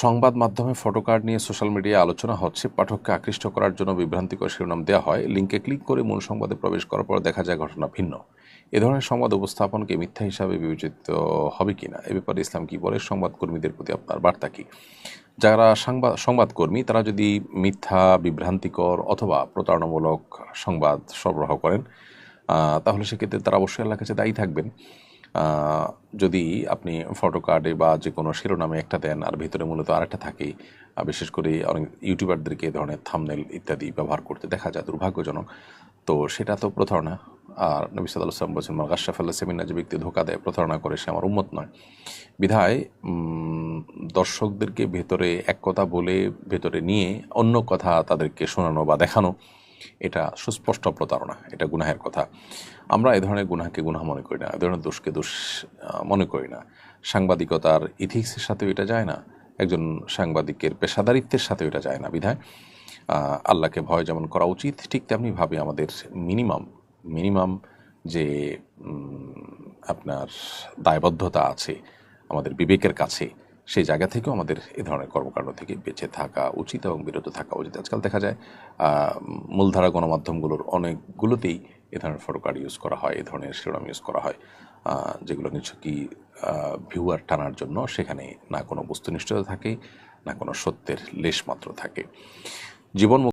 সংবাদ মাধ্যমে photo card নিয়ে সোশ্যাল মিডিয়ায় আলোচনা হচ্ছে। পাঠককে আকৃষ্ট করার জন্য বিভ্রান্তিকর শিরোনাম দেওয়া হয়। লিঙ্কে ক্লিক করে মূল সংবাদে প্রবেশ করার পর দেখা যায় ঘটনা ভিন্ন। এ ধরনের সংবাদ উপস্থাপনকে মিথ্যা হিসাবে বিবেচিত হবে কিনা? এ ব্যাপারে ইসলাম কি বলে? সংবাদকর্মীদের প্রতি আপনার বার্তা কী? যারা সংবাদ সংবাদকর্মী তারা যদি মিথ্যা, বিভ্রান্তিকর অথবা প্রতারণামূলক সংবাদ সরবরাহ করেন তাহলে সেক্ষেত্রে তারা অবশ্যই আল্লাহর কাছে দায়ী থাকবেন। যদি আপনি ফটো কার্ডে বা যে কোনো শিরোনামে একটা দেন, আর ভিতরে মূলত আরেকটা থাকে বিশেষ করে অনেক ইউটিউবারদেরকে এ ধরনের থামনেল ইত্যাদি ব্যবহার করতে দেখা যায়, দুর্ভাগ্যজনক। তো সেটা তো প্রতারণা আর নবী সাল্লাহ সাল্লাম বলছেন মাগাশাফ আল্লাহ সেমিনা যে ব্যক্তি ধোকা দেয়, প্রতারণা করে, সে আমার উন্মত নয়। বিধায় দর্শকদেরকে ভেতরে এক কথা বলে, ভেতরে নিয়ে অন্য কথা তাদেরকে শোনানো বা দেখানো এটা সুস্পষ্ট প্রতারণা, এটা গুনাহের কথা। আমরা এ ধরনের গুনাহকে গুনাহ মনে করি না, এ ধরনের দোষকে দোষ মনে করি না। সাংবাদিকতার ইথিক্সের সাথেও এটা যায় না, একজন সাংবাদিকের পেশাদারিত্বের সাথেও এটা যায় না বিধায়। আল্লাহকে ভয় যেমন করা উচিত, ঠিক তেমনিভাবে আমাদের মিনিমাম মিনিমাম যে আপনার দায়বদ্ধতা আছে, আমাদের বিবেকের কাছে সেই জায়গা থেকেও আমাদের এ ধরনের কর্মকাণ্ড থেকে বেঁচে থাকা উচিত এবং বিরত থাকা উচিত। আজকাল দেখা যায় মূলধারা গণমাধ্যমগুলোর অনেকগুলোতেই এ ধরনের ফটো কার্ড ইউজ করা হয়, এ ধরনের শিরোনাম ইউজ করা হয় যেগুলো যেগুলো কি ভিউয়ার টানার জন্য সেখানে না কোনো বস্তুনিষ্ঠতা থাকে, না কোনো সত্যের লেশ মাত্র থাকে। জীবন